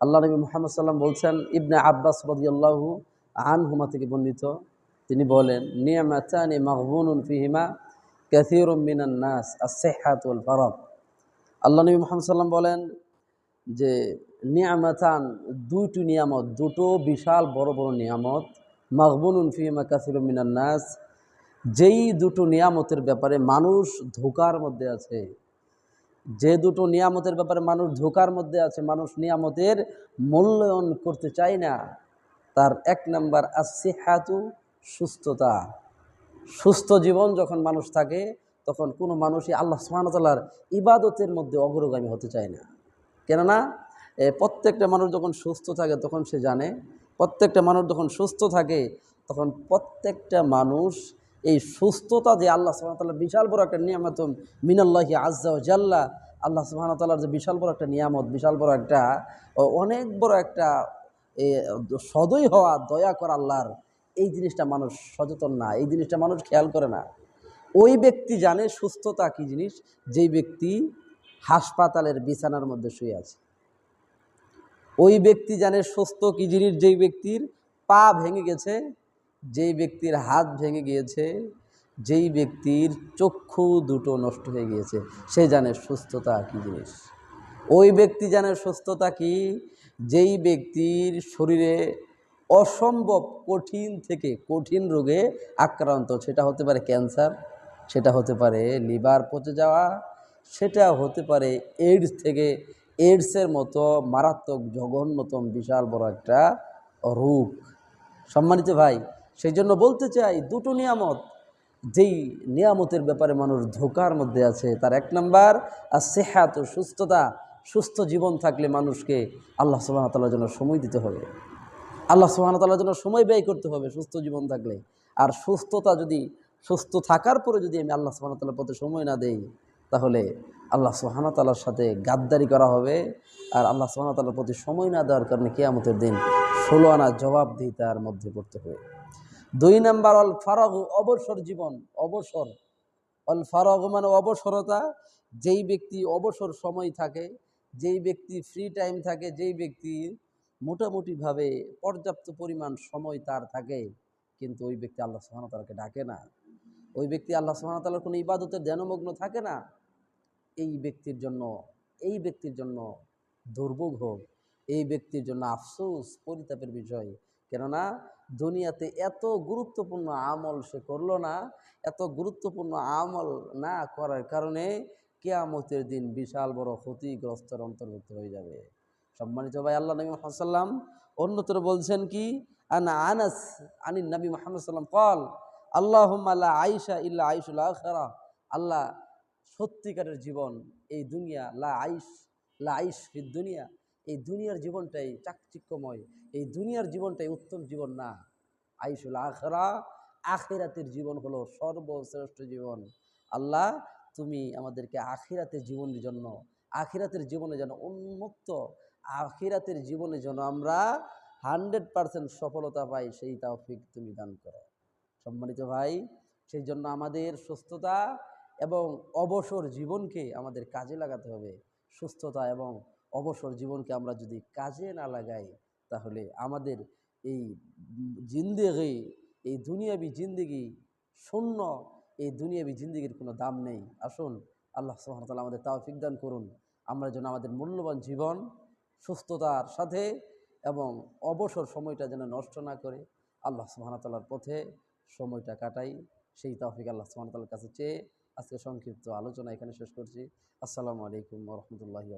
আল্লাহ নবী মোহাম্মদ সাল্লাম বলছেন, ইবনে আব্বাস রদিয়াল্লাহু আনহুমা থেকে বর্ণিত। তিনি বলেন, নিয়ামাতানি মাহবুনুন ফিহিমা কাসিরুম মিনান নাস as-sihhatul ফারাগ আল্লাহ নবী মোহাম্মদ সাল্লাম বলেন যে, নিয়ামাতান দুইটি নিয়ামত, দুটো বিশাল বড় বড় নিয়ামত মাহবুনুন ফিহিমা কাসিরুম মিনান নাস। যেই দুটো নিয়ামতের ব্যাপারে মানুষ ধোকার মধ্যে আছে যে দুটো নিয়ামতের ব্যাপারে মানুষ ধোকার মধ্যে আছে, মানুষ নিয়ামতের মূল্যায়ন করতে চায় না, তার এক নাম্বার আসিহাতু সুস্থতা। সুস্থ জীবন যখন মানুষ থাকে, তখন কোনো মানুষই আল্লাহ সুহানতাল্লার ইবাদতের মধ্যে অগ্রগামী হতে চায় না। কেননা প্রত্যেকটা মানুষ যখন সুস্থ থাকে, তখন সে জানে, প্রত্যেকটা মানুষ যখন সুস্থ থাকে, তখন প্রত্যেকটা মানুষ এই সুস্থতা যে আল্লাহ সুহামতাল্লাহ বিশাল বড় একটা নিয়ামত মিনাল্লাহি আজ্জা জাল্লা আল্লাহ সুহামতাল্লাহর যে বিশাল বড় একটা নিয়ামত, বিশাল বড় একটা অনেক বড় একটা সদয় হওয়া, দয়া করা আল্লাহর, এই জিনিসটা মানুষ সচেতন না, এই জিনিসটা মানুষ খেয়াল করে না। ওই ব্যক্তি জানে সুস্থতা কী জিনিস, যেই ব্যক্তি হাসপাতালের বিছানার মধ্যে শুয়ে আছে। ওই ব্যক্তি জানে সুস্থ কী জিনিস, যেই ব্যক্তির পা ভেঙে গেছে, যেই ব্যক্তির হাত ভেঙে গিয়েছে যেই ব্যক্তির চক্ষু দুটো নষ্ট হয়ে গিয়েছে, সে জানে সুস্থতা কী জিনিস। ওই ব্যক্তি জানে সুস্থতা কি? যেই ব্যক্তির শরীরে অসম্ভব কঠিন থেকে কঠিন রোগে আক্রান্ত, সেটা হতে পারে ক্যান্সার, সেটা হতে পারে লিভার পচে যাওয়া, সেটা হতে পারে এইডস থেকে এইডসের মতো মারাত্মক জঘন্যতম বিশাল বড় একটা রোগ। সম্মানিত ভাই, সেই জন্য বলতে চাই, দুটো নিয়ামত যেই নিয়ামতের ব্যাপারে মানুষ ধোকার মধ্যে আছে, তার এক নাম্বার আর সেহাত ও সুস্থতা, সুস্থ জীবন থাকলে মানুষকে আল্লাহ সুবাহতাল্লার জন্য সময় দিতে হবে। আল্লাহ সুবাহতাল্লার জন্য সময় ব্যয় করতে হবে সুস্থ জীবন থাকলে। আর সুস্থতা যদি, সুস্থ থাকার পরে যদি আমি আল্লাহ সুবাহতাল্লার পথে সময় না দেই, তাহলে আল্লাহ সুহানতাল্লার সাথে গাদ্দারি করা হবে। আর আল্লাহ সুহানতাল্লার প্রতি সময় না দেওয়ার কারণে কেয়ামতের দিন ষোলো আনা জবাবদিহিতার মধ্যে পড়তে হবে। দুই নাম্বার, অল ফারগ, অবসর জীবন, অবসর। অল ফারগ মানে অবসরতা, যেই ব্যক্তি অবসর সময় থাকে, যেই ব্যক্তি ফ্রি টাইম থাকে, যেই ব্যক্তি মোটামুটিভাবে পর্যাপ্ত পরিমাণ সময় তার থাকে, কিন্তু ওই ব্যক্তি আল্লাহ সুহানতালাকে ডাকে না। ওই ব্যক্তি আল্লাহ সুহানতালার কোনো ইবাদতের ধ্যানমগ্ন থাকে না। এই ব্যক্তির জন্য, এই ব্যক্তির জন্য দুর্ভোগ হোক এই ব্যক্তির জন্য আফসোস, পরিতাপের বিষয় কেননা দুনিয়াতে এত গুরুত্বপূর্ণ আমল সে করল না, এত গুরুত্বপূর্ণ আমল না করার কারণে কেয়ামতের দিন বিশাল বড় ক্ষতিগ্রস্তর অন্তর্ভুক্ত হয়ে যাবে। সম্মানিত ভাই, আল্লাহ নবী সাল্লাম অন্যতর বলছেন কি, আনা আনাস আনিন নবী মোহাম্মদ সাল্লাম কল আল্লাহ আল্লাহ আইসা ইল্লা আইসুল আখরা। আল্লাহ সত্যিকারের জীবন এই দুনিয়া, লা আইস লা আইস দুনিয়া এই দুনিয়ার জীবনটাই চাকচিক্যময়, এই দুনিয়ার জীবনটাই উত্তম জীবন না। আইসুল আখরা, আখিরাতের জীবন হলো সর্বশ্রেষ্ঠ জীবন। আল্লাহ, তুমি আমাদেরকে আখিরাতের জীবনের জন্য, আখিরাতের জীবনে যেন উন্মুক্ত, আখিরাতের জীবনে যেন আমরা হান্ড্রেড পারসেন্ট সফলতা পাই, সেই তাওফিক তুমি দান করো। সম্মানিত ভাই, সেই জন্য আমাদের সুস্থতা এবং অবসর জীবনকে আমাদের কাজে লাগাতে হবে। সুস্থতা এবং অবসর জীবনকে আমরা যদি কাজে না লাগাই, তাহলে আমাদের এই জিন্দেগি, এই দুনিয়াবি জিন্দেগি শূন্য, এই দুনিয়াবি জিন্দেগির কোনো দাম নেই। আসুন, আল্লাহ সুহামতাল্লাহ আমাদের তাওফিক দান করুন। আমরা যেন আমাদের মূল্যবান জীবন, সুস্থতার সাথে এবং অবসর সময়টা যেন নষ্ট না করে আল্লাহ সুহামতাল্লাহর পথে সময়টা কাটাই। সেই তাওফিক আল্লাহ সুহামতাল্লার কাছে চেয়ে আজকে সংক্ষিপ্ত আলোচনা এখানে শেষ করছি। আসসালামু আলাইকুম রহমতুল্লাহি